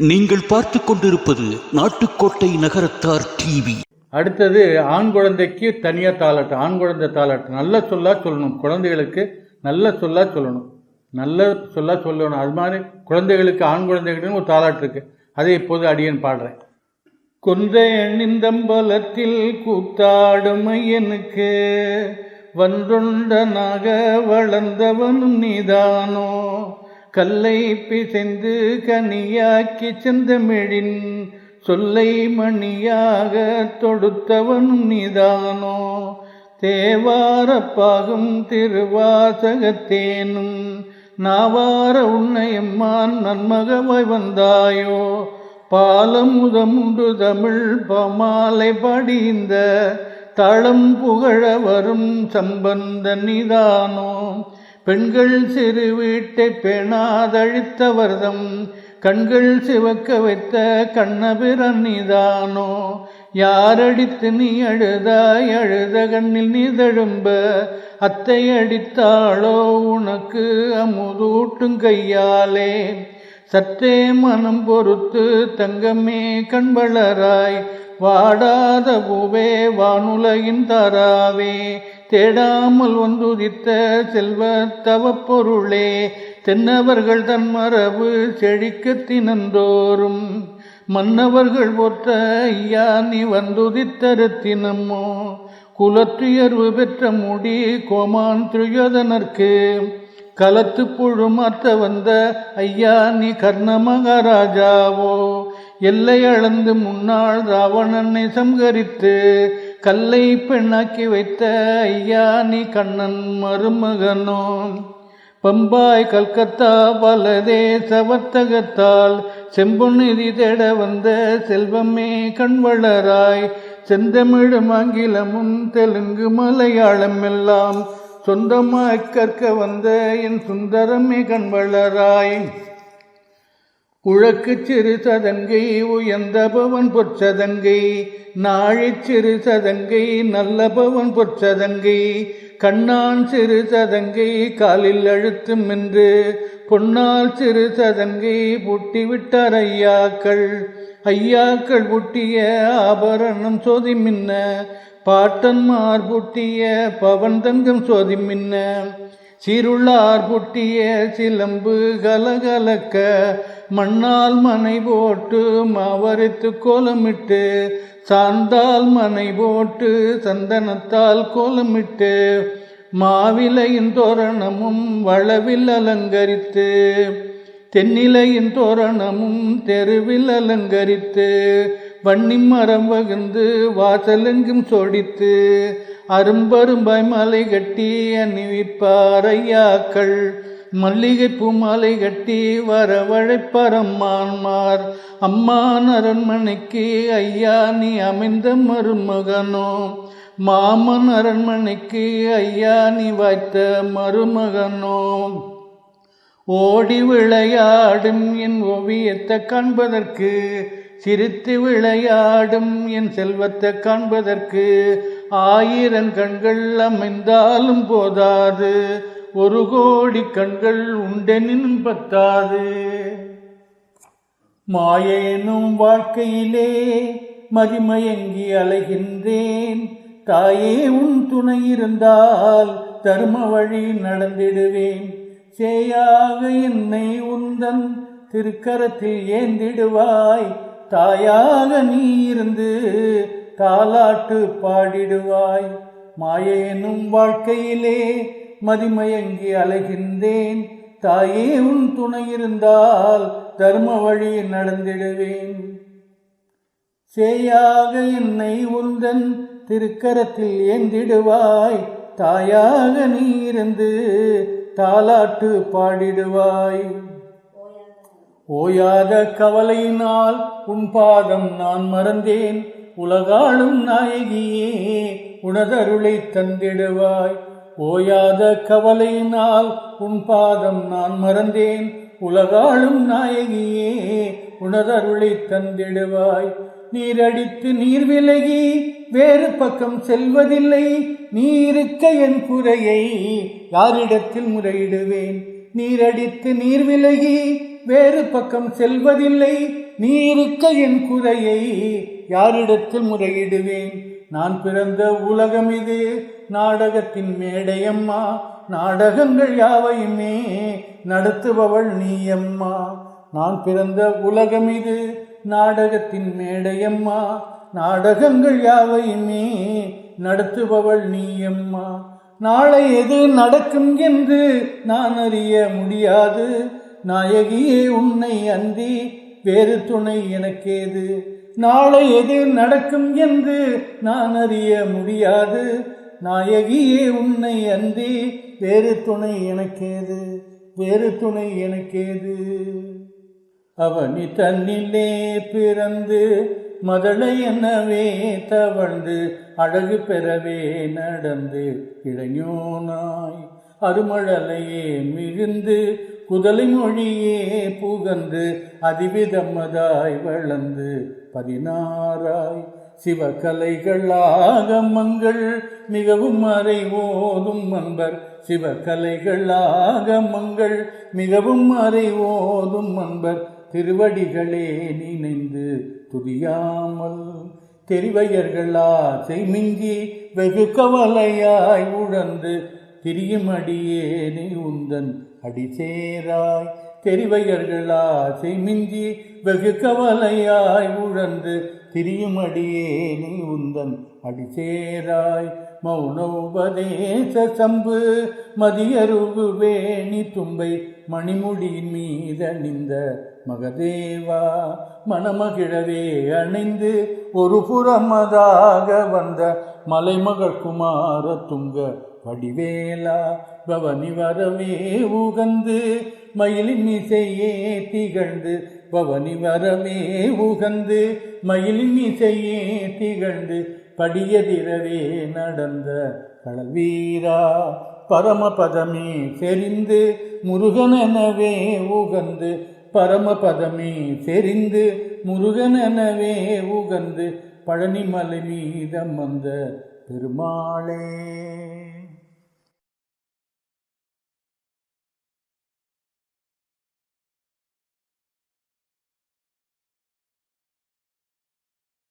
நீங்கள் பார்த்து கொண்டிருப்பது நாட்டுக்கோட்டை நகரத்தார் டிவி. அடுத்தது ஆண் குழந்தைக்கு தனியாக தாளாட்டு ஆண் குழந்தை தாளாட்டு. நல்ல சொல்லா சொல்லணும். குழந்தைகளுக்கு நல்ல சொல்லா சொல்லணும். நல்ல சொல்லா சொல்லணும். அது மாதிரி குழந்தைகளுக்கு ஆண் குழந்தைகளுக்கு ஒரு தாளாட்டு இருக்கு. அதை இப்போது அடியன் பாடுறேன். கொன்றை அணிந்தம்பலத்தில் கூத்தாடுமையனுக்கு ஐயனுக்கு வளர்ந்தவனும் நீதானோ? கல்லை பிசைந்து கனியாக்கி செந்தமிழின் சொல்லை மணியாக தொடுத்தவன் நிதானோ? தேவாரப்பாகும் திருவாசகத்தேனும் நாவார உன்னையம்மான் நன்மகவாய் வந்தாயோ? பாலமுதமுண்டு தமிழ் பமாலை படிந்த தளம் புகழ வரும் சம்பந்த நிதானோ? பெண்கள் சிறு வீட்டை பேணாதழித்தவர்தம் கண்கள் சிவக்க வைத்த கண்ணபிரன் நீதானோ? யாரடித்து நீ அழுதாய் அழுத கண்ணில் நீ தழும்ப அத்தை அடித்தாளோ? உனக்கு அமுதூட்டும் கையாலே. சற்றே மனம் பொறுத்து தங்கமே கண்வளராய் வாடாத பூவே வானுலகின் தாராவே. தேடாமல் வந்துதித்த செல்வ தவப்பொருளே தென்னவர்கள் தன் மரபு செழிக்கத்தினந்தோறும் மன்னவர்கள் போற்ற ஐயா நீ வந்துதித்தரத்தினமோ குலத்துயர்வு பெற்ற முடி கோமான் துரியோதனர்க்கு கலத்து புழுமாற்ற வந்த ஐயா நீ கர்ண மகாராஜாவோ எல்லை அளந்து முன்னாள் ராவணனை சம்கரித்து கல்லை பெண்ணாக்கி வைத்த ஐயா நீ கண்ணன் மருமகனோ பம்பாய் கல்கத்தா பலதேச சவர்த்தகத்தால் செம்பொன்னிதி தேட வந்த செல்வமே கண்வளராய் செந்தமிழும் ஆங்கிலமும் தெலுங்கு மலையாளம் எல்லாம் சொந்தமாய் கற்க வந்த என் சுந்தரமே கண்வளராய் குழக்கு சிறு சதங்கை உயர்ந்த பவன் பொற்சதங்கை நாழி சிறு சதங்கை நல்ல பவன் பொற்சதங்கை கண்ணான் சிறு சதங்கை காலில் அழுத்தும் என்று பொன்னால் சிறு சதங்கை புட்டிவிட்டார் ஐயாக்கள். ஐயாக்கள் புட்டிய ஆபரணம் சோதி மின்ன பாட்டன்மார் பூட்டிய பவன் தங்கம் சோதி மின்ன சிருளார் புட்டிய சிலம்பு கலகலக்க மண்ணால் மனை போட்டு மவரித்து கோலமிட்டு சார்ந்தால் மனை போட்டு சந்தனத்தால் கோலமிட்டு மாவிலையின் தோரணமும் வளவில் அலங்கரித்து தென்னிலையின் தோரணமும் தெருவில் அலங்கரித்து வன்னிம்மரம் வகுந்து வாசலெங்கும் சொடித்து அரும்பரும்பாய் மாலை கட்டி அணிவிப்பாரையாக்கள். மல்லிகை பூ மாலை கட்டி வரவழைப்பரம்மான்மார் அம்மான் அரண்மனைக்கு ஐயா நீ அமைந்த மருமகனோ? மாமன் அரண்மனைக்கு ஐயா நீ வாய்த்த மருமகனோ? ஓடி விளையாடும் என் ஓவியத்தை காண்பதற்கு சிரித்து விளையாடும் என் செல்வத்தை காண்பதற்கு ஆயிரம் கண்கள் அமைந்தாலும் போதாது. ஒரு கோடி கண்கள் உண்டெனினும் பத்தாது. மாயேனும் வாழ்க்கையிலே மதிமயங்கி அலைகின்றேன். தாயே உன் துணை இருந்தால் தர்ம வழி நடந்திடுவேன். சேயாக என்னை உந்தன் திருக்கரத்தில் ஏந்திடுவாய். தாயாக நீ இருந்து தாலாட்டு பாடிடுவாய். மாயேனும் வாழ்க்கையிலே மதிமயங்கி அலைகின்றேன். தாயே உன் துணை இருந்தால் தர்ம வழி நடந்திடுவேன். சேயாக என்னை உந்தன் திருக்கரத்தில் ஏந்திடுவாய். தாயாக நீ இருந்து தாலாட்டு பாடிடுவாய். ஓயாத கவலையினால் உன் பாதம் நான் மறந்தேன். உலகாளும் நாயகியே உனதருளை தந்திடுவாய். ஓயாத கவலையினால் உன் பாதம் நான் மறந்தேன். உலகாளும் நாயகியே உனதருளை தந்திடுவாய். நீரடித்து நீர் விலகி வேறு பக்கம் செல்வதில்லை. நீருக்க என் குறையை யாரிடத்தில் முறையிடுவேன். நீரடித்து நீர் விலகி வேறு பக்கம் செல்வதில்லை. நீ இருக்க என் குறையை யாரிடத்தில் முறையிடுவேன்? நான் பிறந்த உலகம் இது. நாடகத்தின் மேடையம்மா. நாடகங்கள் யாவையுமே நடத்துபவள் நீயம்மா. நான் பிறந்த உலகம் இது. நாடகத்தின் மேடையம்மா. நாடகங்கள் யாவையுமே நடத்துபவள் நீயம்மா. நாளை எது நடக்கும் என்று நான் அறிய முடியாது. நாயகியே உன்னை அந்தி வேறு துணை எனக்கேது? நாளை எது நடக்கும் என்று நான் அறிய முடியாது. நாயகியே உன்னை அந்தி வேறு துணை எனக்கேது? வேறு துணை எனக்கேது? அவனி தன்னிலே பிறந்து மதளை என்னவே தவழ்ந்து அழகு பெறவே நடந்து இளைஞனாய். அருமழலையே மிகுந்து குதலை மொழியே புகந்து அதிவிதமதாய் வளர்ந்து பதினாறாய். சிவகலைகளாக மங்கள் மிகவும் மறைவோதும் அன்பர். சிவகலைகளாக மங்கள் மிகவும் மறைவோதும் அன்பர். திருவடிகளே நினைந்து துதியாமல் தெரிவையர்களா செய்மிங்கி வெகு கவலையாய் உழந்து திரியும் அடியேனை உந்தன் அடிசேராய் ஆசை மிஞ்சி வெகு கவலையாய் உழந்து திரியும் அடியேனை உந்தன் அடிசேராய் மௌன உபதேச சம்பு மதியருவு வேணி தும்பை மணிமுடியின் மீதணிந்த மகதேவா மணமகிழவே அணிந்து ஒரு புறமதாக வந்த மலைமகள் குமார துங்க வடிவேலா பவனி வரவே உகந்து மயிலின் இசையே திகழ்ந்து பவனி வரவே உகந்து மயிலின் இசையே திகழ்ந்து படியதிரவே நடந்த கடல்வீரா பரமபதமே செறிந்து முருகனெனவே உகந்து பரமபதமே செறிந்து முருகனெனவே உகந்து பழனிமலை மீதம் வந்த பெருமாளே.